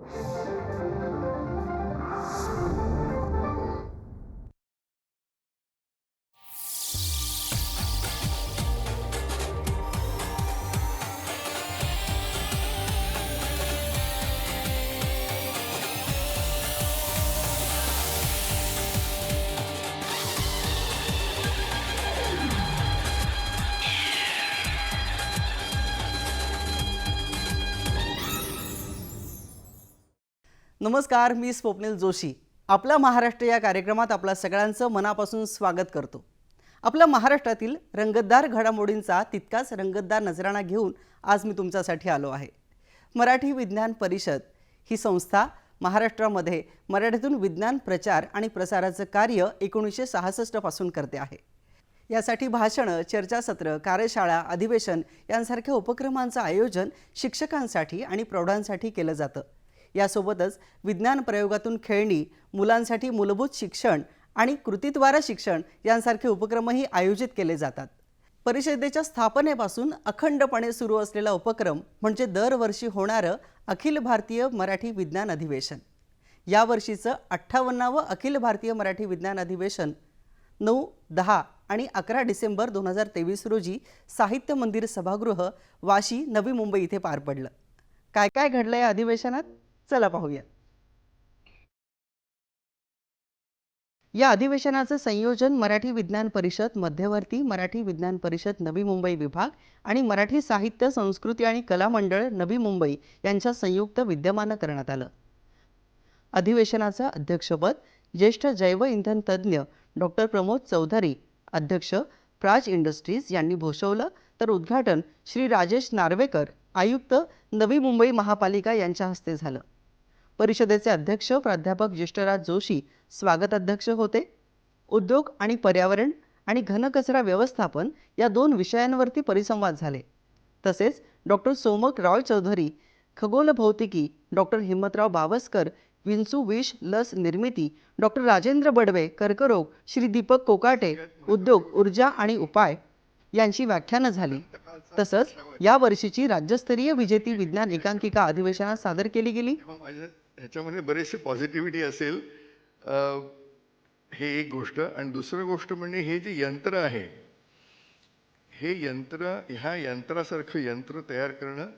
Thank you. नमस्कार मी स्वप्नील जोशी. आपला महाराष्ट्र या कार्यक्रमात आपल्या सगळ्यांचं मनापासून स्वागत करतो. आपल्या महाराष्ट्रातील रंगतदार घडामोडींचा तितकाच रंगतदार नजराणा घेऊन आज मी तुमच्यासाठी आलो आहे. मराठी विज्ञान परिषद ही संस्था महाराष्ट्रामध्ये मराठीतून विज्ञान प्रचार आणि प्रसाराचं कार्य एकोणीसशे सहासष्टपासून करते आहे. यासाठी भाषणं चर्चासत्र कार्यशाळा अधिवेशन यांसारख्या उपक्रमांचं आयोजन शिक्षकांसाठी आणि प्रौढांसाठी केलं जातं. यासोबतच विज्ञान प्रयोगातून खेळणी मुलांसाठी मूलभूत शिक्षण आणि कृतीद्वारा शिक्षण यांसारखे उपक्रमही आयोजित केले जातात. परिषदेच्या स्थापनेपासून अखंडपणे सुरू असलेला उपक्रम म्हणजे दरवर्षी होणारं अखिल भारतीय मराठी विज्ञान अधिवेशन. यावर्षीचं अठ्ठावन्नावं अखिल भारतीय मराठी विज्ञान अधिवेशन नऊ दहा आणि अकरा डिसेंबर दोन हजार तेवीस रोजी साहित्य मंदिर सभागृह वाशी नवी मुंबई इथे पार पडलं. काय काय घडलं या अधिवेशनात? चला पाहूया. या अधिवेशनाचं संयोजन मराठी विज्ञान परिषद मध्यवर्ती मराठी विज्ञान परिषद नवी मुंबई विभाग आणि मराठी साहित्य संस्कृती आणि कला मंडळ नवी मुंबई यांच्या संयुक्त विद्यमानं करण्यात आलं. अधिवेशनाचं अध्यक्षपद ज्येष्ठ जैव इंधन तज्ज्ञ डॉक्टर प्रमोद चौधरी अध्यक्ष प्राज इंडस्ट्रीज यांनी भूषवलं. तर उद्घाटन श्री राजेश नार्वेकर आयुक्त नवी मुंबई महापालिका यांच्या हस्ते झालं. परिषदेचे अध्यक्ष प्राध्यापक ज्येष्ठराज जोशी स्वागताध्यक्ष होते. उद्योग आणि पर्यावरण आणि घनकचरा व्यवस्थापन या दोन विषयांवरती परिसंवाद झाले. तसेच डॉक्टर सोमक रॉय चौधरी खगोल भौतिकी डॉक्टर हिम्मतराव बावस्कर विंचू विष लस निर्मिती डॉक्टर राजेंद्र बडवे कर्करोग श्री दीपक कोकाटे उद्योग ऊर्जा आणि उपाय यांची व्याख्यानं झाली. तसंच या वर्षीची राज्यस्तरीय विजेती विज्ञान एकांकिका अधिवेशनात सादर केली गेली. ह्याच्यामध्ये बरेचसे पॉझिटिव्हिटी असेल. हे एक गोष्ट. आणि दुसरं गोष्ट म्हणजे हे जे यंत्र आहे हे यंत्र ह्या यंत्रासारखं यंत्र तयार करणं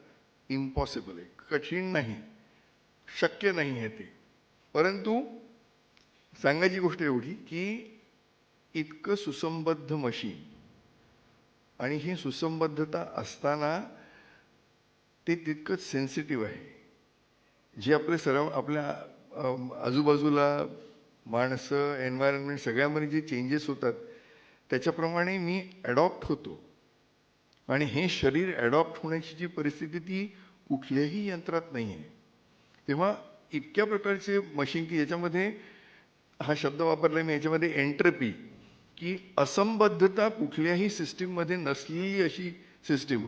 इम्पॉसिबल आहे. कठीण नाही. शक्य नाही आहे ते. परंतु सांगायची गोष्ट एवढी की इतकं सुसंबद्ध मशीन आणि ही सुसंबद्धता असताना ते तितकंच सेन्सिटिव्ह आहे. जे आपले सराव आपल्या आजूबाजूला माणसं एन्व्हायरमेंट सगळ्यामध्ये जे चेंजेस होतात त्याच्याप्रमाणे मी ॲडॉप्ट होतो. आणि हे शरीर ॲडॉप्ट होण्याची जी परिस्थिती ती कुठल्याही यंत्रात नाही आहे तेव्हा इतक्या प्रकारचे मशीन की याच्यामध्ये हा शब्द वापरला मी याच्यामध्ये एंट्रपी की असंबद्धता कुठल्याही सिस्टीममध्ये नसलेली अशी सिस्टीम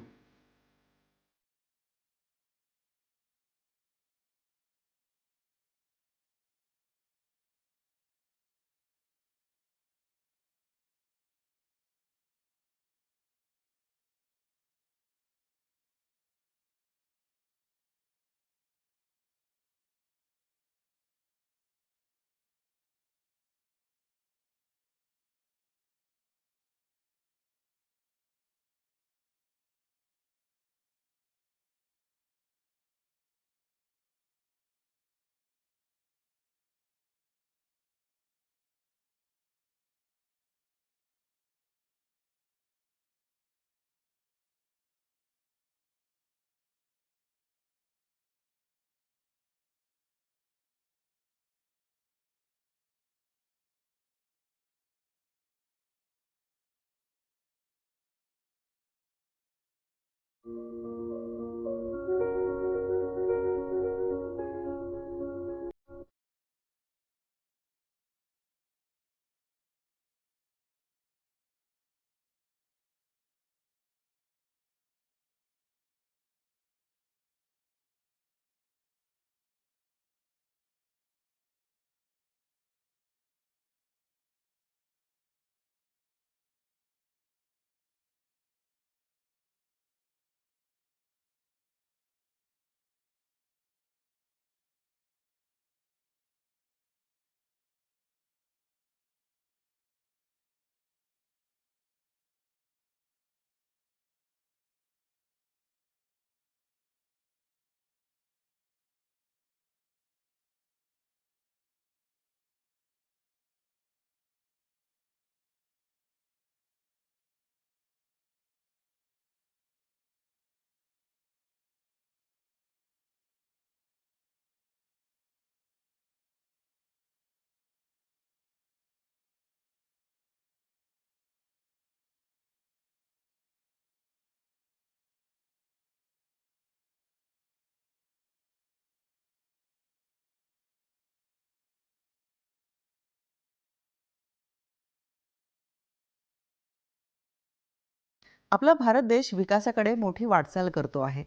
आपला भारत देश विकासाकडे मोठी वाटचाल करतो आहे.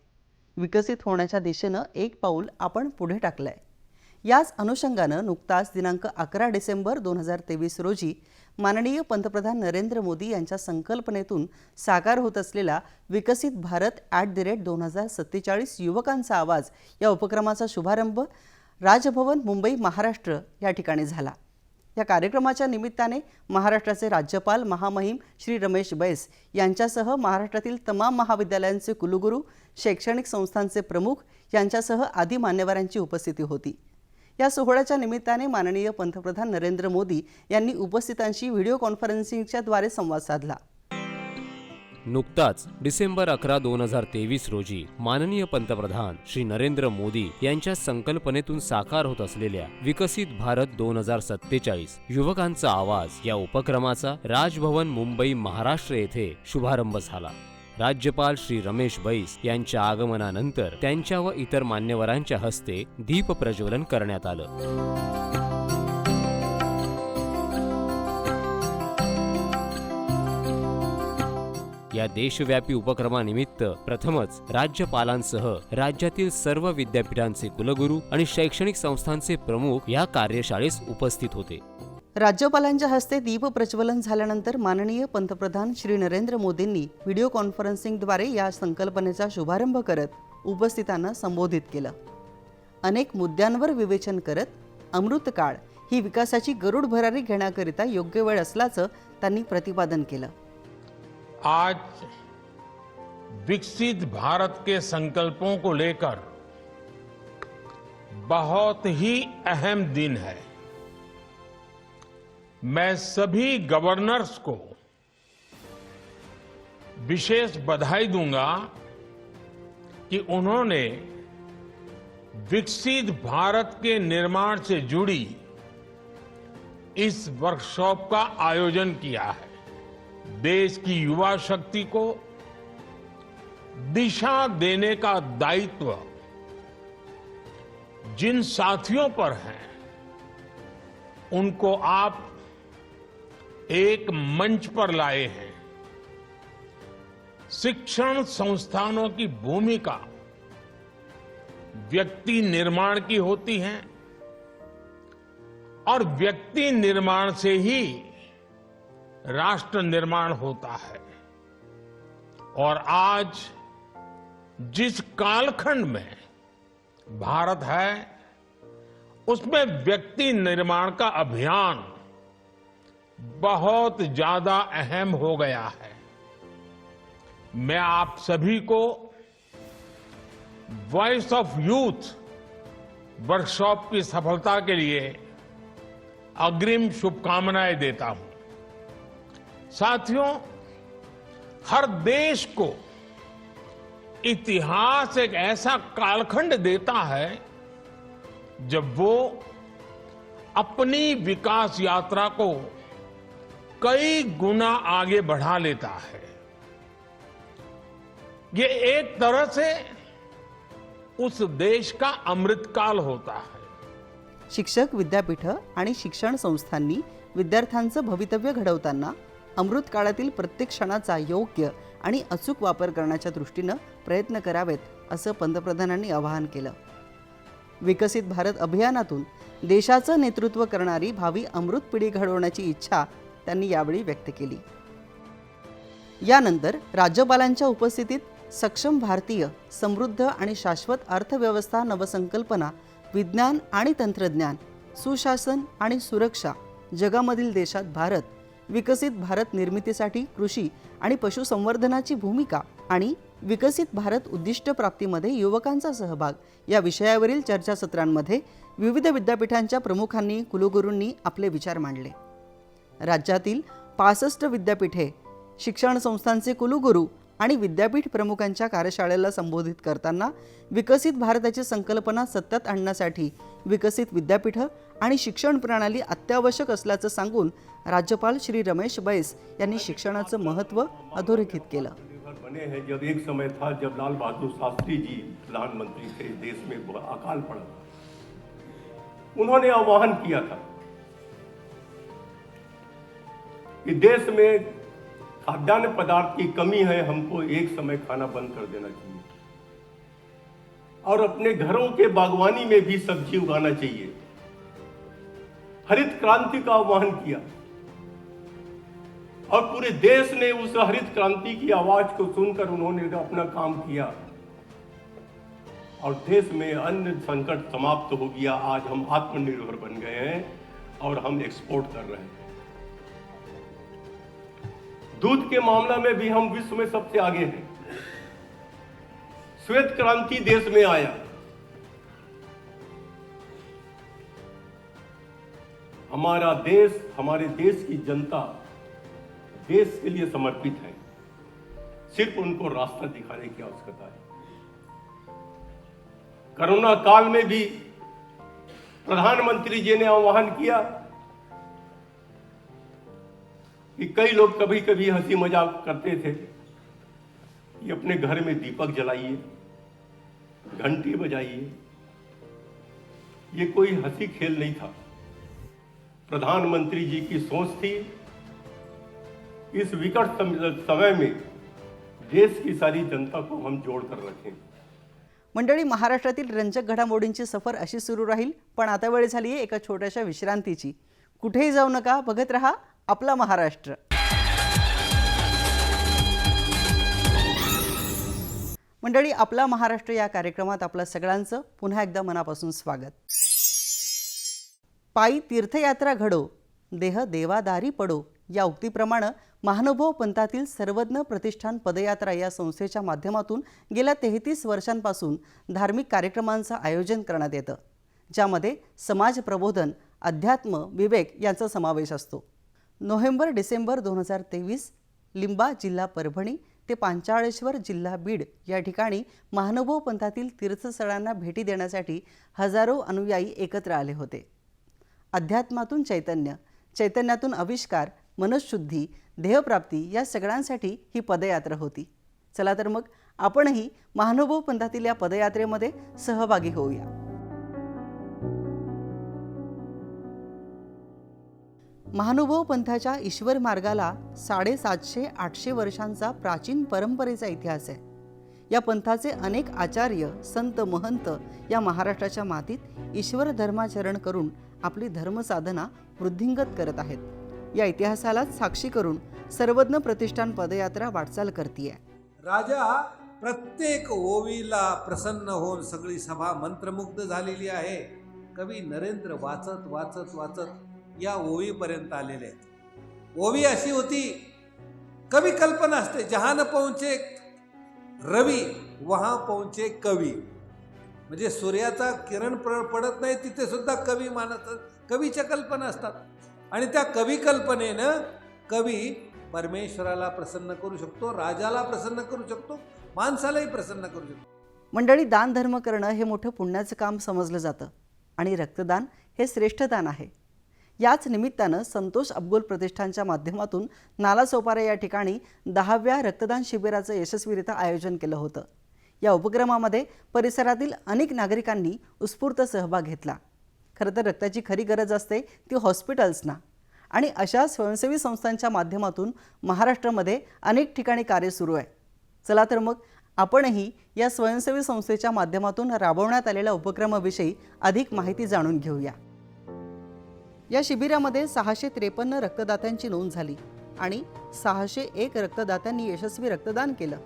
विकसित होण्याच्या दिशेनं एक पाऊल आपण पुढे टाकलं आहे याच अनुषंगानं नुकताच दिनांक अकरा डिसेंबर दोन हजार तेवीस रोजी माननीय पंतप्रधान नरेंद्र मोदी यांच्या संकल्पनेतून साकार होत असलेला विकसित भारत ॲट द रेट दोन हजार सत्तेचाळीस युवकांचा आवाज या उपक्रमाचा शुभारंभ राजभवन मुंबई महाराष्ट्र या ठिकाणी झाला. या कार्यक्रमाच्या निमित्ताने महाराष्ट्राचे राज्यपाल महामहिम श्री रमेश बैस यांच्यासह महाराष्ट्रातील तमाम महाविद्यालयांचे कुलगुरू शैक्षणिक संस्थांचे प्रमुख यांच्यासह आदी मान्यवरांची उपस्थिती होती. या सोहळ्याच्या निमित्ताने माननीय पंतप्रधान नरेंद्र मोदी यांनी उपस्थितांशी व्हिडिओ कॉन्फरन्सिंगच्या द्वारे संवाद साधला. नुकताच डिसेंबर अकरा दोन हजार तेवीस रोजी माननीय पंतप्रधान श्री नरेंद्र मोदी यांच्या संकल्पनेतून साकार होत असलेल्या विकसित भारत दोन हजार सत्तेचाळीस युवकांचा आवाज या उपक्रमाचा राजभवन मुंबई महाराष्ट्र येथे शुभारंभ झाला. राज्यपाल श्री रमेश बैस यांच्या आगमनानंतर त्यांच्या व इतर मान्यवरांच्या हस्ते दीप प्रज्वलन करण्यात आलं. या देशव्यापी उपक्रमानिमित्त प्रथमच राज्यपालांसह राज्यातील सर्व विद्यापीठांचे कुलगुरू आणि शैक्षणिक संस्थांचे प्रमुख या कार्यशाळेस उपस्थित होते. राज्यपालांच्या हस्ते दीप प्रज्वलन झाल्यानंतर माननीय पंतप्रधान श्री नरेंद्र मोदींनी व्हिडिओ कॉन्फरन्सिंगद्वारे या संकल्पनेचा शुभारंभ करत उपस्थितांना संबोधित केलं. अनेक मुद्द्यांवर विवेचन करत अमृतकाळ ही विकासाची गरुड भरारी घेण्याकरिता योग्य वेळ असल्याचं त्यांनी प्रतिपादन केलं. आज विकसित भारत के संकल्पों को लेकर बहुत ही अहम दिन है। मैं सभी गवर्नर्स को विशेष बधाई दूँगा कि उन्होंने विकसित भारत के निर्माण से जुड़ी इस वर्कशॉप का आयोजन किया है। देश की युवा शक्ति को दिशा देने का दायित्व जिन साथियों पर है, उनको आप एक मंच पर लाए हैं। शिक्षण संस्थानों की भूमिका व्यक्ति निर्माण की होती है और व्यक्ति निर्माण से ही राष्ट्र निर्माण होता है। और आज जिस कालखंड में भारत है, उसमें व्यक्ति निर्माण का अभियान बहुत ज़्यादा अहम हो गया है। मैं आप सभी को वॉइस ऑफ़ यूथ वर्कशॉप की सफलता के लिए अग्रिम शुभकामनाएँ देता हूँ। साथियों, हर देश को इतिहास एक ऐसा कालखंड देता है जब वो अपनी विकास यात्रा को कई गुना आगे बढ़ा लेता है। ये एक तरह से उस देश का अमृतकाल होता है। शिक्षक, विद्यापीठ आणि शिक्षण संस्थांनी विद्यार्थ्यांचं भवितव्य घडवताना अमृत काळातील प्रत्येक क्षणाचा योग्य आणि अचूक वापर करण्याच्या दृष्टीनं प्रयत्न करावेत असं पंतप्रधानांनी आवाहन केलं. विकसित भारत अभियानातून देशाचं नेतृत्व करणारी भावी अमृत पिढी घडवण्याची इच्छा त्यांनी यावेळी व्यक्त केली. यानंतर राज्यपालांच्या उपस्थितीत सक्षम भारतीय समृद्ध आणि शाश्वत अर्थव्यवस्था नवसंकल्पना विज्ञान आणि तंत्रज्ञान सुशासन आणि सुरक्षा जगामधील देशात भारत विकसित भारत निर्मितीसाठी कृषी आणि पशुसंवर्धनाची भूमिका आणि विकसित भारत उद्दिष्ट प्राप्तीमध्ये युवकांचा सहभाग या विषयावरील चर्चासत्रांमध्ये विविध विद्यापीठांच्या प्रमुखांनी कुलगुरूंनी आपले विचार मांडले. राज्यातील पासष्ट विद्यापीठे शिक्षण संस्थांचे कुलगुरू आणि विद्यापीठ प्रमुखांच्या कार्यशाळेला संबोधित करताना विकसित भारताची संकल्पना सत्यात आणण्यासाठी विकसित विद्यापीठं आणि शिक्षण प्रणाली अत्यावश्यक असल्याचं सांगून राज्यपाल श्री रमेश बैस यांनी शिक्षणाचं महत्त्व अधोरेखित केलं. बने हैं जब एक समय था जब लाल बहादुर शास्त्री जी प्रधानमंत्री थे देश में अकाल पड़ा उन्होंने आह्वान किया था कि देश में खाद्यान्न पदार्थ की कमी है, हमको एक समय खाना बंद कर देना चाहिए। और अपने घरों के बागवानी में भी सब्ज़ी उगाना चाहिए। हरित क्रांति का आह्वान किया। और पूरे देश ने उस हरित क्रांति की आवाज़ को सुनकर उन्होंने अपना काम किया। और देश में अन्न संकट समाप्त हो गया। आज हम आत्मनिर्भर बन गए हैं और हम एक्सपोर्ट कर रहे हैं। दूध के मामला में भी हम विश्व में सबसे आगे हैं। श्वेत क्रांति देश में आया। हमारा देश, हमारे देश की जनता देश के लिए समर्पित है। सिर्फ़ उनको रास्ता दिखाने की आवश्यकता है। कोरोना काल में भी प्रधानमंत्री जी ने आह्वान किया कि कई लोग कभी कभी हँसी मज़ाक करते थे कि अपने घर में दीपक जलाइए, घंटी बजाइए। ये कोई हँसी खेल नहीं था। प्रधानमंत्री जी की सोच थी, इस विकट समय में देश की सारी जनता को हम जोड़ कर रखें। मंडळी, महाराष्ट्रातील रंजक घडामोडींची सफ़र अशी सुरू राहील, पण आता वेळ झाली आहे एका छोट्याशा विश्रांतीची. कुठेही जाऊ नका, बघत रहा आपला महाराष्ट्र. मंडळी आपला महाराष्ट्र या कार्यक्रमात आपलं सगळ्यांचं पुन्हा एकदा मनापासून स्वागत. पायी तीर्थयात्रा घडो देह देवादारी पडो या उक्तीप्रमाणे महानुभव पंथातील सर्वज्ञ प्रतिष्ठान पदयात्रा या संस्थेच्या माध्यमातून गेल्या तेहतीस वर्षांपासून धार्मिक कार्यक्रमांचं आयोजन करण्यात येतं. ज्यामध्ये समाज प्रबोधन अध्यात्म विवेक यांचा समावेश असतो. नोव्हेंबर डिसेंबर दोन हजार तेवीस लिंबा जिल्हा परभणी ते पांचाळेश्वर जिल्हा बीड या ठिकाणी महानुभव पंथातील तीर्थस्थळांना भेटी देण्यासाठी हजारो अनुयायी एकत्र आले होते. अध्यात्मातून चैतन्य चैतन्यातून आविष्कार मनशुद्धी देहप्राप्ती या सगळ्यांसाठी ही पदयात्रा होती. चला तर मग आपणही महानुभव पंथातील या पदयात्रेमध्ये सहभागी होऊया. महानुभव पंथाच्या ईश्वर मार्गाला साडेसातशे आठशे वर्षांचा प्राचीन परंपरेचा इतिहास आहे. या पंथाचे अनेक आचार्य संत महंत या महाराष्ट्राच्या मातीत ईश्वर धर्माचरण करून आपली धर्मसाधना वृद्धिंगत करत आहेत. या इतिहासालाच साक्षी करून सर्वज्ञ प्रतिष्ठान पदयात्रा वाटचाल करतीये. राजा प्रत्येक ओवीला प्रसन्न होऊन सगळी सभा मंत्रमुग्ध झालेली आहे. कवी नरेंद्र वाचत वाचत वाचत या ओवीपर्यंत आलेले आहेत. ओवी अशी होती कवी कल्पना असते जहान पहुंचे रवी वहा पहुंचे कवी. म्हणजे सूर्याचा किरण प्र पडत नाही तिथे सुद्धा कवी मानत कवीच्या कल्पना असतात. आणि त्या कवी कल्पनेनं कवी परमेश्वराला प्रसन्न करू शकतो राजाला प्रसन्न करू शकतो माणसालाही प्रसन्न करू शकतो. मंडळी दान धर्म करणं हे मोठं पुण्याचं काम समजलं जातं. आणि रक्तदान हे श्रेष्ठ दान आहे. याच निमित्तानं संतोष अब्गोल प्रतिष्ठानच्या माध्यमातून नालासोपारा या ठिकाणी दहाव्या रक्तदान शिबिराचं यशस्वीरित्या आयोजन केलं होतं. या उपक्रमामध्ये परिसरातील अनेक नागरिकांनी उत्स्फूर्त सहभाग घेतला. खरं तर रक्ताची खरी गरज असते ती हॉस्पिटल्सना. आणि अशा स्वयंसेवी संस्थांच्या माध्यमातून महाराष्ट्रामध्ये अनेक ठिकाणी कार्य सुरू आहे. चला तर मग आपणही या स्वयंसेवी संस्थेच्या माध्यमातून राबवण्यात आलेल्या उपक्रमाविषयी अधिक माहिती जाणून घेऊया. या शिबिरामध्ये सहाशे त्रेपन्न रक्तदात्यांची नोंद झाली आणि सहाशे एक रक्तदात्यांनी यशस्वी रक्तदान केलं.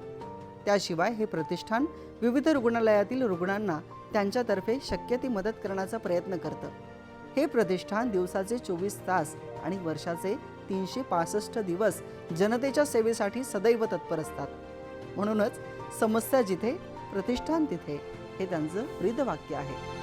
त्याशिवाय हे प्रतिष्ठान विविध रुग्णालयातील रुग्णांना त्यांच्यातर्फे शक्य ती मदत करण्याचा प्रयत्न करतं. हे प्रतिष्ठान दिवसाचे चोवीस तास आणि वर्षाचे तीनशे पासष्ट दिवस जनतेच्या सेवेसाठी सदैव तत्पर असतात. म्हणूनच समस्या जिथे प्रतिष्ठान तिथे हे त्यांचं ब्रीदवाक्य आहे.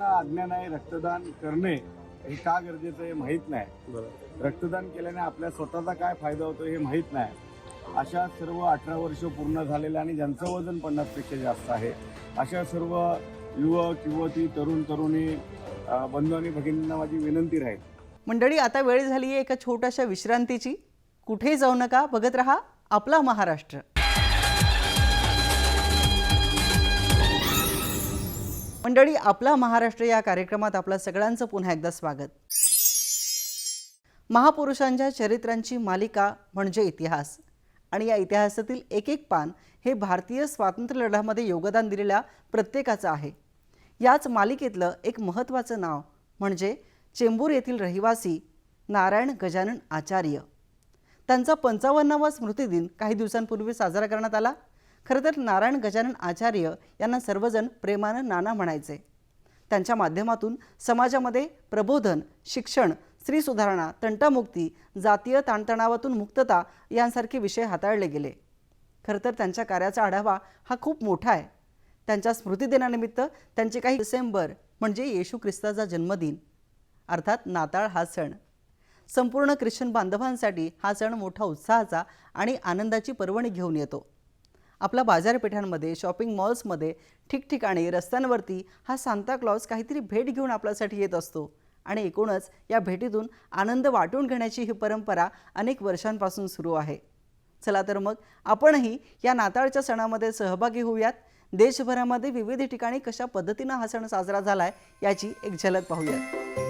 लोकांना अज्ञान आहे रक्तदान करणे हे का गरजेचं आहे माहीत नाही. रक्तदान केल्याने आपल्या स्वतःचा काय फायदा होतो हे माहीत नाही. अशा सर्व अठरा वर्ष पूर्ण झालेल्या आणि ज्यांचं वजन पन्नासपेक्षा जास्त आहे अशा सर्व युवक युवती तरुण तरुणी बंधू आणि भगिनींना माझी विनंती राहील. मंडळी आता वेळ झाली आहे एका छोट्याशा विश्रांतीची. कुठेही जाऊ नका बघत रहा आपला महाराष्ट्र. मंडळी आपला महाराष्ट्र या कार्यक्रमात आपलं सगळ्यांचं पुन्हा एकदा स्वागत. महापुरुषांच्या चरित्रांची मालिका म्हणजे इतिहास. आणि या इतिहासातील एक एक पान हे भारतीय स्वातंत्र्य लढ्यामध्ये योगदान दिलेल्या प्रत्येकाचं आहे. याच मालिकेतलं एक महत्त्वाचं नाव म्हणजे चेंबूर येथील रहिवासी नारायण गजानन आचार्य. त्यांचा पंचावन्नावा स्मृतिदिन काही दिवसांपूर्वी साजरा करण्यात आला. खरं तर नारायण गजानन आचार्य यांना सर्वजण प्रेमानं नाना म्हणायचे. त्यांच्या माध्यमातून समाजामध्ये प्रबोधन शिक्षण स्त्री सुधारणा तंटामुक्ती जातीय ताणतणावातून मुक्तता यांसारखे विषय हाताळले गेले. खरं तर त्यांच्या कार्याचा आढावा हा खूप मोठा आहे. त्यांच्या स्मृतिदिनानिमित्त त्यांचे काही डिसेंबर म्हणजे येशू ख्रिस्ताचा जन्मदिन. अर्थात नाताळ हा सण. संपूर्ण ख्रिश्चन बांधवांसाठी हा सण मोठा उत्साहाचा आणि आनंदाची पर्वणी घेऊन येतो. आपल्या बाजारपेठांमध्ये शॉपिंग मॉल्समध्ये ठिकठिकाणी रस्त्यांवरती हा सांताक्लॉज काहीतरी भेट घेऊन आपल्यासाठी येत असतो. आणि एकूणच या भेटीतून आनंद वाटून घेण्याची ही परंपरा अनेक वर्षांपासून सुरू आहे. चला तर मग आपणही या नाताळच्या सणामध्ये सहभागी होऊयात. देशभरामध्ये विविध ठिकाणी कशा पद्धतीनं हा सण साजरा झाला आहे याची एक झलक पाहूयात.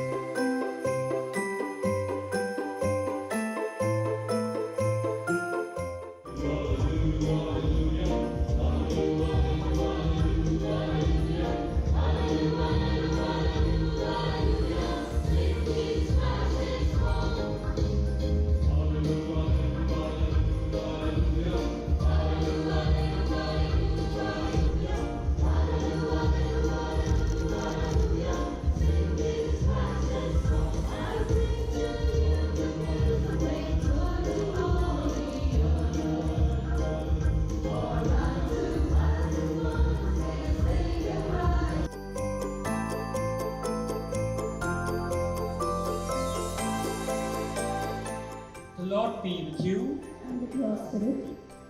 Spirit.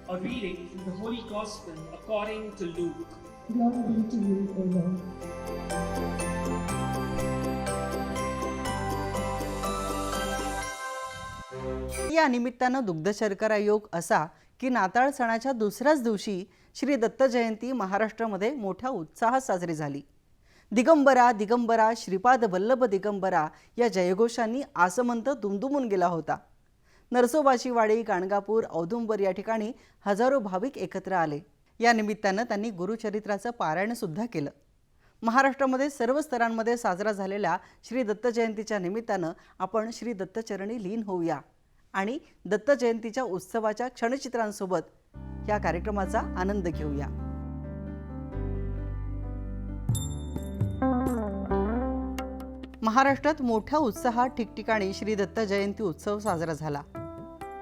A reading from the Holy Gospel according to Luke. Glory be to you, O Lord. या निमित्तानं दुग्धशर्करा योग असा की नाताळ सणाच्या दुसऱ्याच दिवशी श्री दत्त जयंती महाराष्ट्रामध्ये मोठ्या उत्साहात साजरी झाली दिगंबरा दिगंबरा श्रीपाद वल्लभ दिगंबरा या जयघोषांनी आसमंत दुमदुमून गेला होता नरसोबाची वाडी गाणगापूर औदुंबर या ठिकाणी हजारो भाविक एकत्र आले. या निमित्तानं त्यांनी गुरुचरित्राचं पारायण सुद्धा केलं. महाराष्ट्रामध्ये सर्व स्तरांमध्ये साजरा झालेल्या श्री दत्त जयंतीच्या निमित्तानं आपण श्री दत्तचरणी लीन होऊया आणि दत्त जयंतीच्या उत्सवाच्या क्षणचित्रांसोबत या कार्यक्रमाचा आनंद घेऊया. महाराष्ट्रात मोठ्या उत्साहात ठिकठिकाणी श्री दत्त जयंती उत्सव साजरा झाला.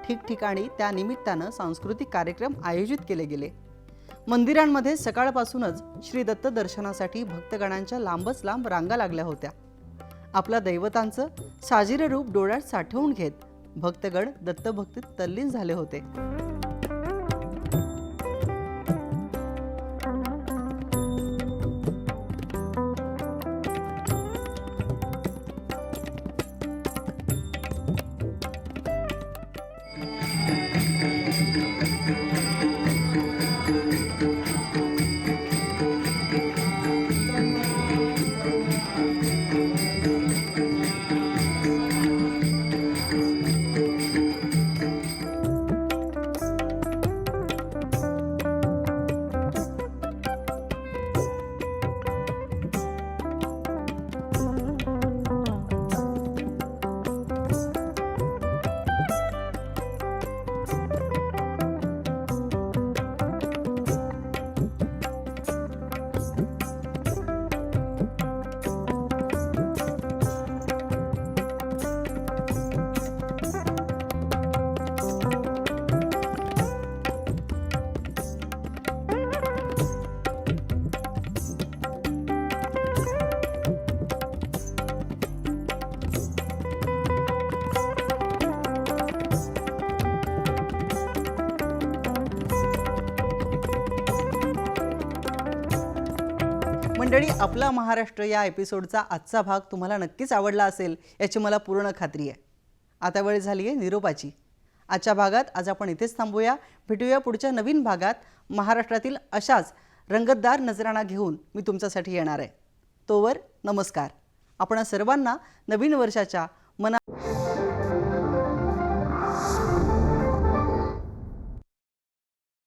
ठिकठिकाणी त्या निमित्तानं सांस्कृतिक कार्यक्रम आयोजित केले गेले. मंदिरांमध्ये सकाळपासूनच श्री दत्त दर्शनासाठी भक्तगणांच्या लांबच लांब रांगा लागल्या होत्या. आपल्या दैवतांचं साजिरं रूप डोळ्यात साठवून घेत भक्तगण दत्तभक्तीत तल्लीन झाले होते. मंडळी आपला महाराष्ट्र या एपिसोडचा आजचा भाग तुम्हाला नक्कीच आवडला असेल याची मला पूर्ण खात्री आहे. आता वेळ झाली आहे निरोपाची. आजच्या भागात आज आपण इथेच थांबूया. भेटूया पुढच्या नवीन भागात. महाराष्ट्रातील अशाच रंगतदार नजराणा घेऊन मी तुमच्यासाठी येणार आहे. तोवर नमस्कार. आपण सर्वांना नवीन वर्षाच्या मना